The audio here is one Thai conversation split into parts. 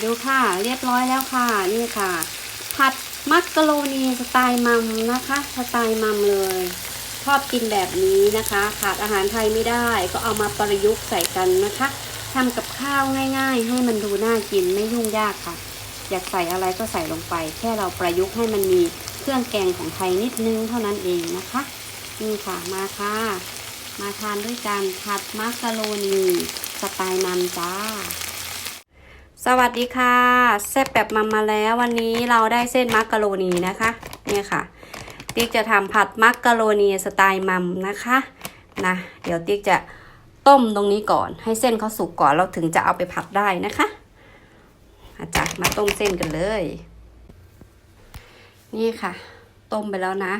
ดูค่ะ เรียบร้อยแล้วค่ะ นี่ค่ะ ผัดมักกะโรนีสไตล์มัมนะคะ สไตล์มัมเลย ชอบกินแบบนี้นะคะ ขาดอาหารไทยไม่ได้ก็เอามาประยุกต์ใส่กันนะคะทำกับข้าวง่าย ๆ ให้มันดูน่ากินไม่ยุ่งยากค่ะ อยากใส่อะไรก็ใส่ลงไป แค่เราประยุกต์ให้มันมีเครื่องแกงของไทยนิดนึงเท่านั้นเองนะคะ นี่ค่ะมาค่ะ มาทานด้วยกันผัดมักกะโรนีสไตล์มัมจ้า สวัสดีค่ะแซ่บแบบมัมมาแล้ววันนี้เราได้เส้นมักกะโรนีนะคะเนี่ยค่ะ ติ๊กจะทำผัดมักกะโรนีสไตล์มัมนะคะนะเดี๋ยวติ๊กจะต้มตรงนี้ก่อน ให้เส้นเขาสุกก่อนเราถึงจะเอาไปผัดได้นะคะอาจารย์มาต้มเส้นกันเลย นี่ค่ะ ต้มไปแล้วนะ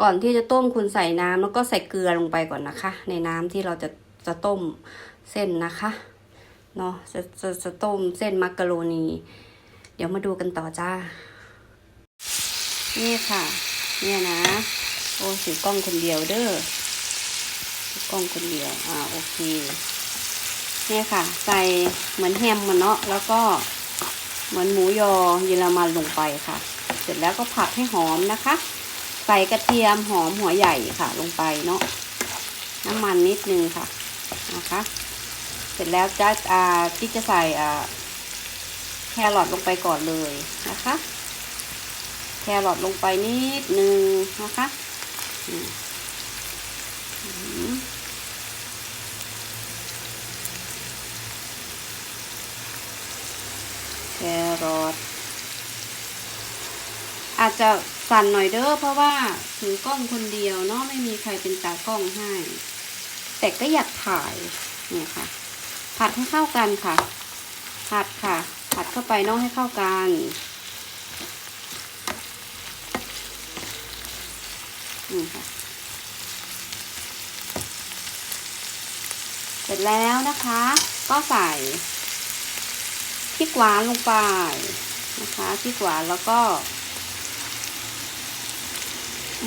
ก่อนที่จะต้มคุณใส่น้ำแล้วก็ใส่เกลือลงไปก่อนนะคะ ในน้ำที่เราจะจะต้มเส้นนะคะ เนาะจะจะจะต้มเส้นมักกะโรนี เดี๋ยวมาดูกันต่อจ้า นี่ค่ะ เนี่ยนะ โอ้ถือกล้องคนเดียวเด้อกล้องคนเดียว อ่าโอเค เนี่ยค่ะ ใส่เหมือนแฮมมันเนาะแล้วก็เหมือนหมูยอเยอรมันลงไปค่ะ เสร็จแล้วก็ผัดให้หอมนะคะ ใส่กระเทียมหอมหัวใหญ่ค่ะ ลงไปเนาะน้ำมันนิดนึงค่ะนะคะ ร็จแล้วจะอ่าที่จะใส่อ่าแครอทลงไปก่อนเลยนะคะ แครอทลงไปนิดนึงนะคะแครอทอาจจะสั่นหน่อยเด้อเพราะว่าถือกล้องคนเดียวเนาะไม่มีใครเป็นตากล้องให้ แต่ก็อยากถ่ายเนี่ยค่ะ ผัดให้เข้ากันค่ะ ผัดค่ะ ผัดเข้าไปเนาะให้เข้ากันนี่ค่ะ เสร็จแล้วนะคะ ก็ใส่พริกหวานลงไปนะคะพริกหวานแล้วก็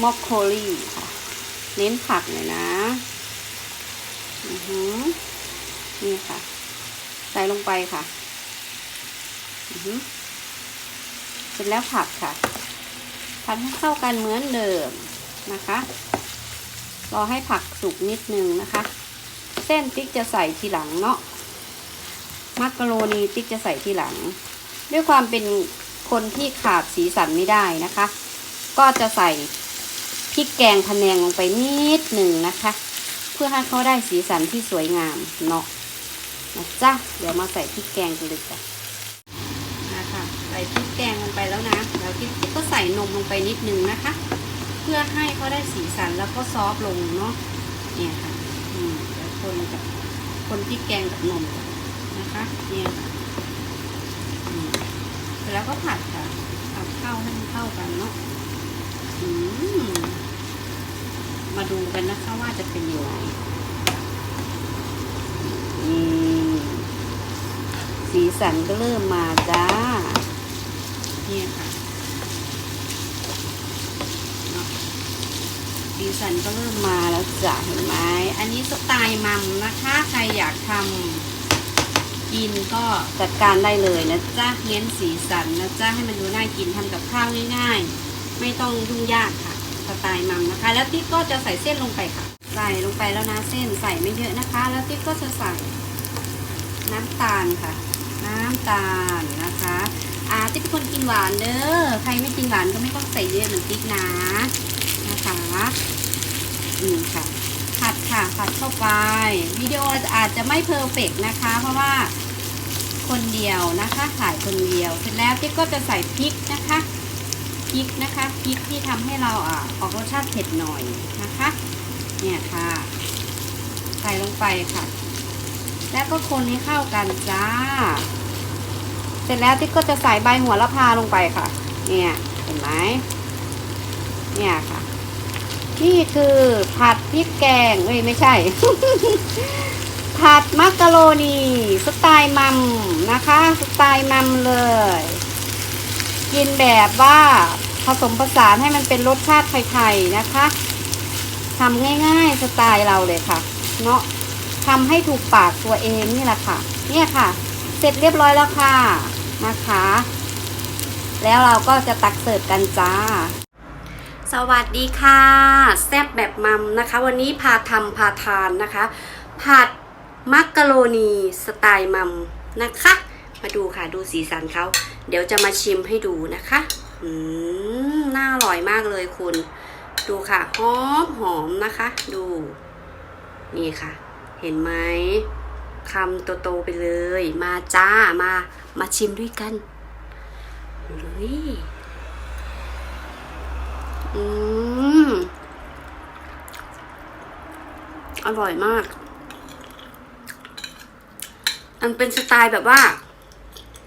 มอคโคลีค่ะ เน้นผักหน่อยนะ อือหือ นี่ค่ะ ใส่ลงไปค่ะเสร็จแล้วผัดค่ะ ผัดให้เข้ากันเหมือนเดิมนะคะ รอให้ผักสุกนิดนึงนะคะ เส้นติ๊กจะใส่ทีหลังเนาะ มักกะโรนีติ๊กจะใส่ทีหลัง ด้วยความเป็นคนที่ขาดสีสันไม่ได้นะคะ ก็จะใส่พริกแกงพะแนงลงไปนิดหนึ่งนะคะ เพื่อให้เขาได้สีสันที่สวยงามเนาะ นะจ๊ะเดี๋ยวมาใส่พริกแกงกันเลยจ้ะนะคะใส่พริกแกงลงไปแล้วนะแล้วติ๊กก็ใส่นมลงไปนิดนึงนะคะ เพื่อให้เขาได้สีสันแล้วก็ซอฟลงเนาะเนี่ยค่ะอืมเดี๋ยวคนกับคนพริกแกงกับนมก่อนนะคะเนี่ยค่ะอืมแล้วก็ผัดค่ะผัดเข้าให้มันเข้ากันเนาะอืมมาดูกันนะคะว่าจะเป็นยังไงอืม สีสันก็เริ่มมาจ้าเนี่ยค่ะสีสันก็เริ่มมาแล้วจ้ะเห็นไหมอันนี้สไตล์มัมนะคะ ใครอยากทำกินก็จัดการได้เลยนะจ๊ะเน้นสีสันนะจ๊ะให้มันดูน่ากินทำกับข้าวง่ายๆ ไม่ต้องยุ่งยากค่ะ สไตล์มัมนะคะ แล้วติ๊กก็จะใส่เส้นลงไปค่ะ ใส่ลงไปแล้วนะเส้นใส่ไม่เยอะนะคะ แล้วติ๊กก็จะใส่น้ำตาลค่ะ น้ำตาลนะคะอาติ๊กเป็นคนกินหวานเด้อใครไม่กินหวานก็ไม่ต้องใส่เยอะเหมือนติ๊กนะนะคะอืมค่ะผัดค่ะผัดเข้าไปวิดีโออาจจะไม่เพอร์เฟกนะคะ เพราะว่าคนเดียวนะคะถ่ายคนเดียวเสร็จแล้วที่ก็จะใส่พริกนะคะพริกนะคะพริกที่ทำให้เราอะออกรสชาติเผ็ดหน่อยนะคะ เนี่ยค่ะ ใส่ลงไปค่ะ แล้วก็คนให้เข้ากันจ้า เสร็จแล้วที่ก็จะใส่ใบหัวละพาลงไปค่ะ เนี่ยเห็นไหมเนี่ยค่ะ นี่คือผัดพริกแกงเอ้ยไม่ใช่ ผัดมักกะโรนีสไตล์มัมนะคะ สไตล์มัมเลย กินแบบว่าผสมผสานให้มันเป็นรสชาติไทยๆนะคะทำง่ายๆสไตล์เราเลยค่ะ เนาะ ทำให้ถูกปากตัวเองนี่แหละค่ะ เนี่ยค่ะ เสร็จเรียบร้อยแล้วค่ะนะคะ แล้วเราก็จะตักเสิร์ฟกันจ้า สวัสดีค่ะ แซ่บแบบมัมนะคะ วันนี้พาทำพาทานนะคะ ผัดมักกะโรนีสไตล์มัมนะคะ มาดูค่ะดูสีสันเขาเดี๋ยวจะมาชิมให้ดูนะคะอืมน่าอร่อยมากเลยคุณ ดูค่ะหอมหอมนะคะ ดู นี่ค่ะ เห็นไหมคำโตๆไปเลย มาจ้ามามาชิมด้วยกันเลยอืมอร่อยมาก มันเป็นสไตล์แบบว่า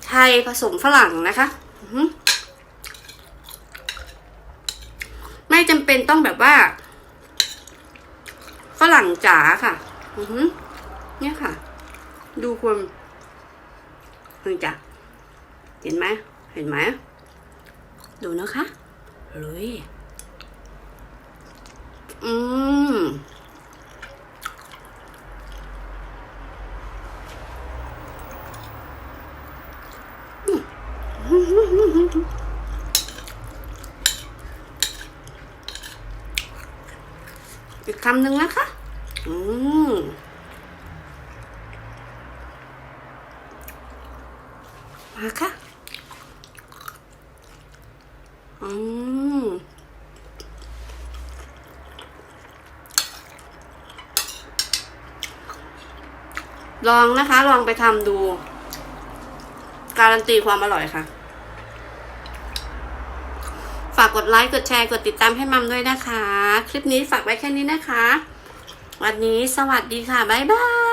ไทยผสมฝรั่งนะคะ ไม่จำเป็นต้องแบบว่า ฝรั่งจ๋าค่ะ อือเนี่ยค่ะ ดูคนนี่จ้ะเห็นไหมเห็นไหมดูนะคะลุยอืมอีกคำหนึ่งนะคะ อืมมาค่ะ อืมลองนะคะ ลองไปทำดู การันตีความอร่อยค่ะ ฝากกดไลค์ กดแชร์ กดติดตามให้มัมด้วยนะคะ คลิปนี้ฝากไว้แค่นี้นะคะ วันนี้สวัสดีค่ะ บ๊ายบาย